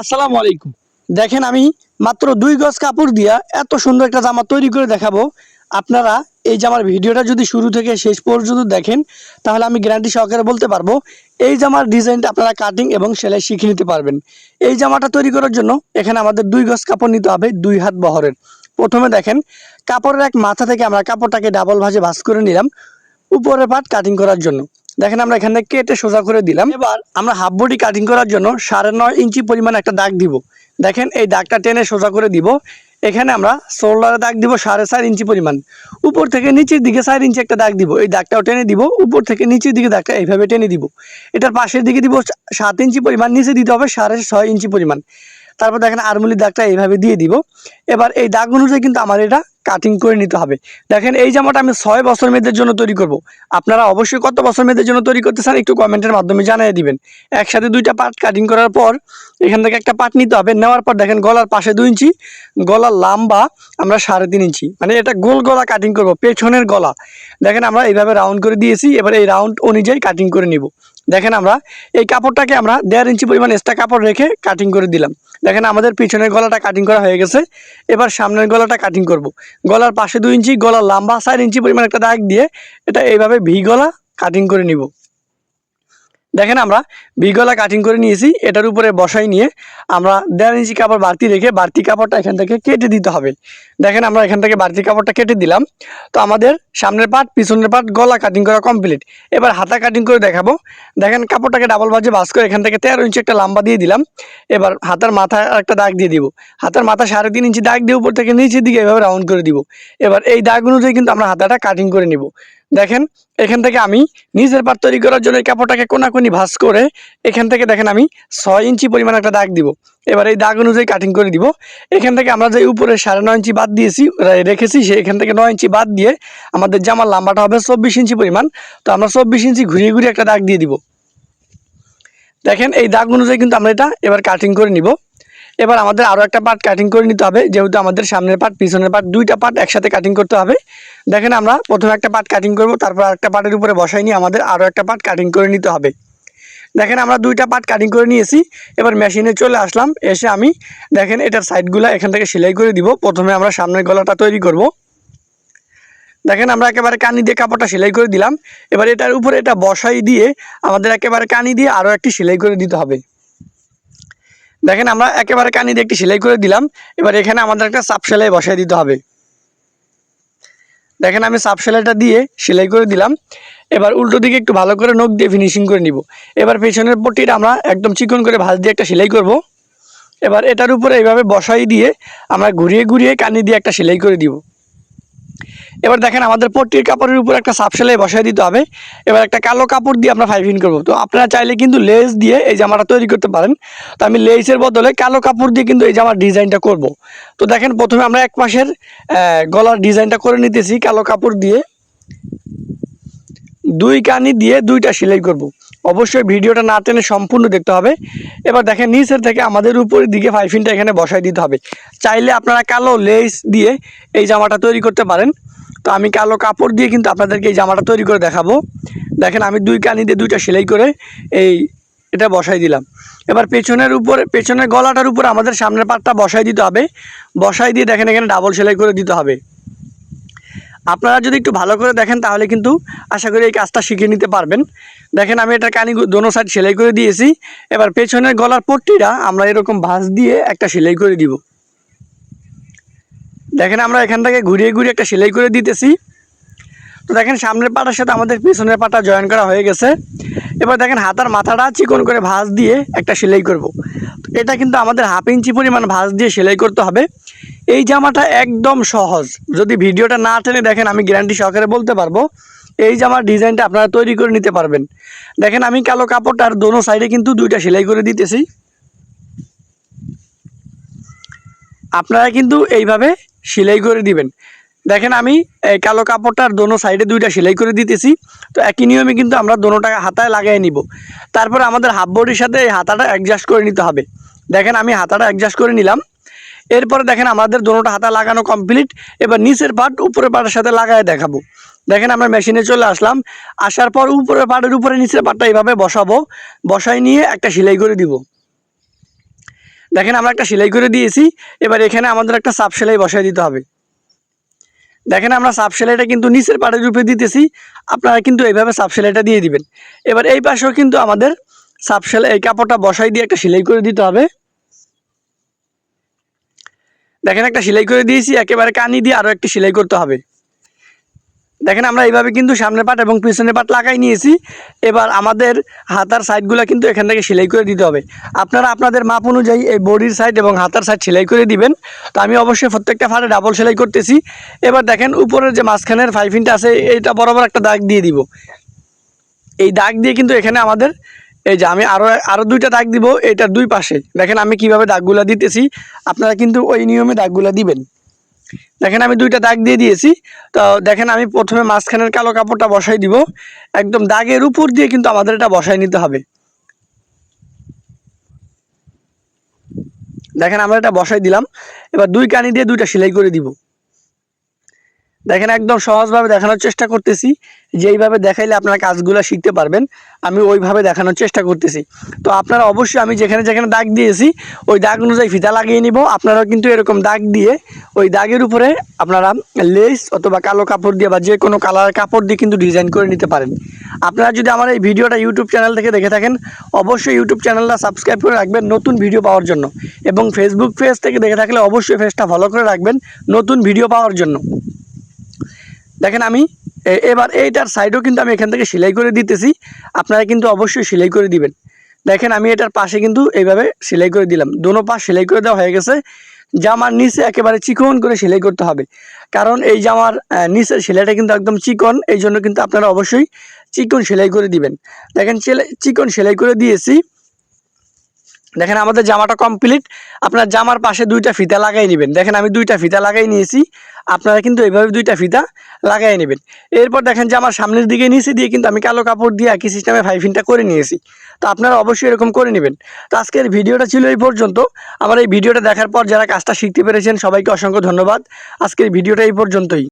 আসসালামু আলাইকুম। দেখেন আমি মাত্র দুই গজ কাপড় দিয়া এত সুন্দর একটা জামা তৈরি করে দেখাবো। আপনারা এই জামার ভিডিওটা যদি শুরু থেকে শেষ পর্যন্ত দেখেন, তাহলে আমি গ্যারান্টি সহকারে বলতে পারব, এই জামার ডিজাইনটা আপনারা কাটিং এবং সেলাই শিখে নিতে পারবেন। এই জামাটা তৈরি করার জন্য এখানে আমাদের দুই গজ কাপড় নিতে হবে, দুই হাত বহরের। প্রথমে দেখেন, কাপড়ের এক মাথা থেকে আমরা কাপড়টাকে ডাবল ভাজে ভাঁজ করে নিলাম, উপরের পাট কাটিং করার জন্য। দেখেন আমরা এখানে কেটে সোজা করে দিলাম। এবার আমরা হাফ বডি কাটিং করার জন্য সাড়ে নয় ইঞ্চি পরিমাণ একটা দাগ দিব। দেখেন এই দাগটা টেনে সোজা করে দিব। এখানে আমরা শোল্ডারে দাগ দিব সাড়ে চার ইঞ্চি পরিমাণ। উপর থেকে নিচের দিকে চার ইঞ্চি একটা দাগ দিব। এই দাগটাও টেনে দিব। উপর থেকে নিচের দিকে দাগটা এইভাবে টেনে দিব। এটার পাশের দিকে দিব সাত ইঞ্চি পরিমাণ। নিচে দিতে হবে সাড়ে ছয় ইঞ্চি পরিমাণ। তারপর দেখেন আরমুলির দাগটা এইভাবে দিয়ে দিব। এবার এই দাগ অনুযায়ী কিন্তু আমার এটা কাটিং করে নিতে হবে। দেখেন, এই জামাটা আমি ছয় বছর মেয়েদের জন্য তৈরি করব। আপনারা অবশ্যই কত বছর মেয়েদের জন্য তৈরি করতে চান একটু কমেন্টের মাধ্যমে জানিয়ে দিবেন। একসাথে দুইটা পার্ট কাটিং করার পর এখান থেকে একটা পার্ট নিতে হবে। নেওয়ার পর দেখেন, গলার পাশে দুই ইঞ্চি, গলার লাম্বা আমরা সাড়ে তিন ইঞ্চি। মানে এটা গোল গলা কাটিং করব, পেছনের গলা। দেখেন, আমরা এইভাবে রাউন্ড করে দিয়েছি। এবার এই রাউন্ড অনুযায়ী কাটিং করে নিব। দেখেন আমরা, এই কাপড়টাকে আমরা দেড় ইঞ্চি পরিমাণ এক্সট্রা কাপড় রেখে কাটিং করে দিলাম। দেখেন আমাদের পিছনের গলাটা কাটিং করা হয়ে গেছে। এবার সামনের গলাটা কাটিং করব। গলার পাশে দুই ইঞ্চি, গলার লম্বা চার ইঞ্চি পরিমাণ একটা দাগ দিয়ে এটা এইভাবে ভি গলা কাটিং করে নিব। দেখেন আমরা ভি গলা কাটিং করে নিয়েছি, এটার উপরে বসাই নিয়ে আমরা দেড় ইঞ্চি কাপড় বাড়তি রেখে বাড়তি কাপড়টা এখান থেকে কেটে দিতে হবে। দেখেন আমরা এখান থেকে বাড়তি কাপড়টা কেটে দিলাম। তো আমাদের সামনের পাট, পিছনের পাট, গলা কাটিং করা কমপ্লিট এবার হাতা কাটিং করে দেখাবো। দেখেন কাপড়টাকে ডাবল ভাজে বাস করে এখান থেকে তেরো ইঞ্চি একটা লম্বা দিয়ে দিলাম। এবার হাতার মাথায় একটা দাগ দিয়ে দিব। হাতার মাথা সাড়ে তিন ইঞ্চি দাগ দিয়ে উপর থেকে নিচের দিকে এভাবে রাউন্ড করে দিব। এবার এই দাগ অনুযায়ী কিন্তু আমরা হাতাটা কাটিং করে নিব। দেখেন, এখান থেকে আমি নিজের পাট তৈরি করার জন্য এই কাপড়টাকে কোনাকুনি ভাঁজ করে এখান থেকে দেখেন আমি ছয় ইঞ্চি পরিমাণ একটা দাগ দিব। এবার এই দাগ অনুযায়ী কাটিং করে দিব। এখান থেকে আমরা যে উপরে সাড়ে নয় ইঞ্চি বাদ দিয়েছি রেখেছি, সে এখান থেকে নয় ইঞ্চি বাদ দিয়ে আমাদের জামার লম্বাটা হবে চব্বিশ ইঞ্চি পরিমাণ। তো আমরা চব্বিশ ইঞ্চি ঘুরিয়ে ঘুরিয়ে একটা দাগ দিয়ে দিব। দেখেন এই দাগ অনুযায়ী কিন্তু আমরা এটা এবার কাটিং করে নিব। এবার আমাদের আরও একটা পার্ট কাটিং করে নিতে হবে, যেহেতু আমাদের সামনের পার্ট পিছনের পার্ট দুইটা পার্ট একসাথে কাটিং করতে হবে। দেখেন আমরা প্রথমে একটা পার্ট কাটিং করব, তারপর একটা পার্টের উপরে বসাই নিয়ে আমাদের আরও একটা পার্ট কাটিং করে নিতে হবে। দেখেন আমরা দুইটা পার্ট কাটিং করে নিয়েছি। এবার মেশিনে চলে আসলাম, এসে আমি দেখেন এটার সাইডগুলো এখান থেকে সেলাই করে দিব। প্রথমে আমরা সামনের গলাটা তৈরি করব। দেখেন আমরা একেবারে কানি দিয়ে কাপড়টা সেলাই করে দিলাম। এবার এটার উপরে এটা বসাই দিয়ে আমাদের একেবারে কানি দিয়ে আরও একটি সেলাই করে দিতে হবে। দেখেন আমরা একেবারে কানি দিয়ে একটি সেলাই করে দিলাম। এবার এখানে আমাদের একটা চাপ সেলাই বসাই দিতে হবে। দেখেন আমি সাপ সেলাইটা দিয়ে সেলাই করে দিলাম। এবার উল্টো দিকে একটু ভালো করে নখ দিয়ে ফিনিশিং করে নিব। এবার পেছনের পট্টিটা আমরা একদম চিকন করে ভালো দিয়ে একটা সেলাই করব। এবার এটার উপরে এইভাবে বসাই দিয়ে আমরা ঘুরিয়ে ঘুরিয়ে কানি দিয়ে একটা সেলাই করে দিব। এবার দেখেন আমাদের পট্টির কাপড়ের উপর একটা সাপ সেলাই বসাই দিতে হবে। এবার একটা কালো কাপড় দিয়ে আমরা ফাইভিং করব। তো আপনারা চাইলে কিন্তু লেস দিয়ে এই জামাটা তৈরি করতে পারেন। তো আমি লেসের বদলে কালো কাপড় দিয়ে কিন্তু এই জামার ডিজাইনটা করব। তো দেখেন প্রথমে আমরা এক পাশের গলার ডিজাইনটা করে নিতেছি কালো কাপড় দিয়ে। দুই কানি দিয়ে দুইটা সেলাই করব। অবশ্যই ভিডিওটা না টেনে সম্পূর্ণ দেখতে হবে। এবার দেখেন নিচের থেকে আমাদের উপরের দিকে ফাইফিনটা এখানে বসাই দিতে হবে। চাইলে আপনারা কালো লেস দিয়ে এই জামাটা তৈরি করতে পারেন। তো আমি কালো কাপড় দিয়ে কিন্তু আপনাদেরকে এই জামাটা তৈরি করে দেখাবো। দেখেন, আমি দুই কানি দিয়ে দুইটা সেলাই করে এই এটা বসাই দিলাম। এবার পেছনের উপরে, পেছনের গলাটার উপরে আমাদের সামনের পাটটা বসাই দিতে হবে। বসাই দিয়ে দেখেন, এখানে ডাবল সেলাই করে দিতে হবে। আপনারা যদি একটু ভালো করে দেখেন, তাহলে কিন্তু আশা করি এই কাজটা শিখে নিতে পারবেন। দেখেন, আমি এটা কানি দোনো সাইড সেলাই করে দিয়েছি। এবার পেছনের গলার পট্টিটা আমরা এরকম ভাঁজ দিয়ে একটা সেলাই করে দিব। দেখেন, আমরা এখান থেকে ঘুরিয়ে ঘুরিয়ে একটা সেলাই করে দিতেছি। তো দেখেন, সামনের পাটার সাথে আমাদের পিছনের পাটা জয়েন করা হয়ে গেছে। এবার দেখেন, হাতার মাথাটা চিকন করে ভাঁজ দিয়ে একটা সেলাই করব। তো এটা কিন্তু আমাদের হাফ ইঞ্চি পরিমাণ ভাঁজ দিয়ে সেলাই করতে হবে। এই জামাটা একদম সহজ। যদি ভিডিওটা না টেনে দেখেন, আমি গ্যারান্টি সহকারে বলতে পারব, এই জামার ডিজাইনটা আপনারা তৈরি করে নিতে পারবেন। দেখেন, আমি কালো কাপড়টার দোনো সাইডে কিন্তু দুইটা সেলাই করে দিতেছি। আপনারা কিন্তু এইভাবে সেলাই করে দিবেন। দেখেন, আমি এই কালো কাপড়টার দোনো সাইডে দুইটা সেলাই করে দিতেছি। তো একই নিয়মে কিন্তু আমরা দোনোটা হাতায় লাগাই নিব। তারপরে আমাদের হাফ বডির সাথে এই হাতাটা অ্যাডজাস্ট করে নিতে হবে। দেখেন, আমি হাতাটা অ্যাডজাস্ট করে নিলাম। এরপরে দেখেন আমাদের দোনোটা হাতা লাগানো কমপ্লিট এবার নিচের পাট উপরের পাটের সাথে লাগায় দেখাবো। দেখেন আমরা মেশিনে চলে আসলাম। আসার পর উপরের পাটের উপরে নিচের পাটটা এইভাবে বসাবো। বসাই নিয়ে একটা সেলাই করে দিব। দেখেন আমরা একটা সেলাই করে দিয়েছি। এবার এখানে আমাদের একটা সাপ সেলাই বসায় দিতে হবে। দেখেন আমরা সাপ সেলাইটা কিন্তু নিচের পাড়ের উপরে দিতেছি। আপনারা কিন্তু এইভাবে সাপ সেলাইটা দিয়ে দিবেন। এবার এই পাশেও কিন্তু আমাদের সাপ সেলাই, এই কাপড়টা বসাই দিয়ে একটা সেলাই করে দিতে হবে। দেখেন একটা সেলাই করে দিয়েছি, একেবারে কানি দিয়ে আরও একটি সেলাই করতে হবে। দেখেন আমরা এইভাবে কিন্তু সামনের পাট এবং পিছনের পাট লাগাই নিয়েছি। এবার আমাদের হাতার সাইডগুলো কিন্তু এখান থেকে সেলাই করে দিতে হবে। আপনারা আপনাদের মাপ অনুযায়ী এই বডির সাইড এবং হাতার সাইড সেলাই করে দিবেন। তো আমি অবশ্যই প্রত্যেকটা ফাটে ডাবল সেলাই করতেছি। এবার দেখেন উপরের যে মাঝখানের ফাইফিনটা আছে, এইটা বরাবর একটা দাগ দিয়ে দিব। এই দাগ দিয়ে কিন্তু এখানে আমাদের এই যে আমি আরও আরও দুইটা দাগ দিব, এটার দুই পাশে। দেখেন আমি কীভাবে দাগগুলা দিতেছি, আপনারা কিন্তু ওই নিয়মে দাগগুলা দিবেন। দেখেন আমি দুইটা দাগ দিয়ে দিয়েছি, তো দেখেন আমি প্রথমে মাঝখানের কালো কাপড়টা বসাই দিব, একদম দাগের উপর দিয়ে কিন্তু আমাদের এটা বসাই নিতে হবে। দেখেন আমরা এটা বসাই দিলাম, এবার দুই কানি দিয়ে দুইটা সেলাই করে দিব। দেখেন একদম সহজভাবে দেখানোর চেষ্টা করতেছি। যেইভাবে দেখাইলে আপনারা কাজগুলো শিখতে পারবেন, আমি ওইভাবে দেখানোর চেষ্টা করতেছি। তো আপনারা অবশ্যই আমি যেখানে যেখানে দাগ দিয়েছি, ওই দাগ অনুযায়ী ফিতা লাগিয়ে নিব। আপনারাও কিন্তু এরকম দাগ দিয়ে ওই দাগের উপরে আপনারা লেস অথবা কালো কাপড় দিয়ে বা যে কোনো কালার কাপড় দিয়ে কিন্তু ডিজাইন করে নিতে পারেন। আপনারা যদি আমার এই ভিডিওটা ইউটিউব চ্যানেল থেকে দেখে থাকেন, অবশ্যই ইউটিউব চ্যানেলটা সাবস্ক্রাইব করে রাখবেন নতুন ভিডিও পাওয়ার জন্য। এবং ফেসবুক পেজ থেকে দেখে থাকলে অবশ্যই পেজটা ফলো করে রাখবেন নতুন ভিডিও পাওয়ার জন্য। দেখেন আমি এবার এইটার সাইডও কিন্তু আমি এখান থেকে সেলাই করে দিতেছি। আপনারা কিন্তু অবশ্যই সেলাই করে দিবেন। দেখেন আমি এটার পাশে কিন্তু এইভাবে সেলাই করে দিলাম। দোনো পাশ সেলাই করে দেওয়া হয়ে গেছে। জামার নিচে একেবারে চিকন করে সেলাই করতে হবে। কারণ এই জামার নিচের সেলাইটা কিন্তু একদম চিকন। এই জন্য কিন্তু আপনারা অবশ্যই চিকন সেলাই করে দিবেন। দেখেন চিকন সেলাই করে দিয়েছি। দেখেন আমাদের জামাটা কমপ্লিট আপনার জামার পাশে দুইটা ফিতা লাগাই নেবেন। দেখেন আমি দুইটা ফিতা লাগাই নিয়েছি। আপনারা কিন্তু এইভাবে দুইটা ফিতা লাগাই নেবেন। এরপর দেখেন যে আমার সামনের দিকে নিচে দিয়ে কিন্তু আমি কালো কাপড় দিয়ে একই সিস্টেমে ফাইফিনটা করে নিয়েছি। তো আপনারা অবশ্যই এরকম করে নেবেন। তো আজকের ভিডিওটা ছিল এই পর্যন্ত। আমার এই ভিডিওটা দেখার পর যারা কাজটা শিখতে পেরেছেন, সবাইকে অসংখ্য ধন্যবাদ। আজকের ভিডিওটা এই পর্যন্তই।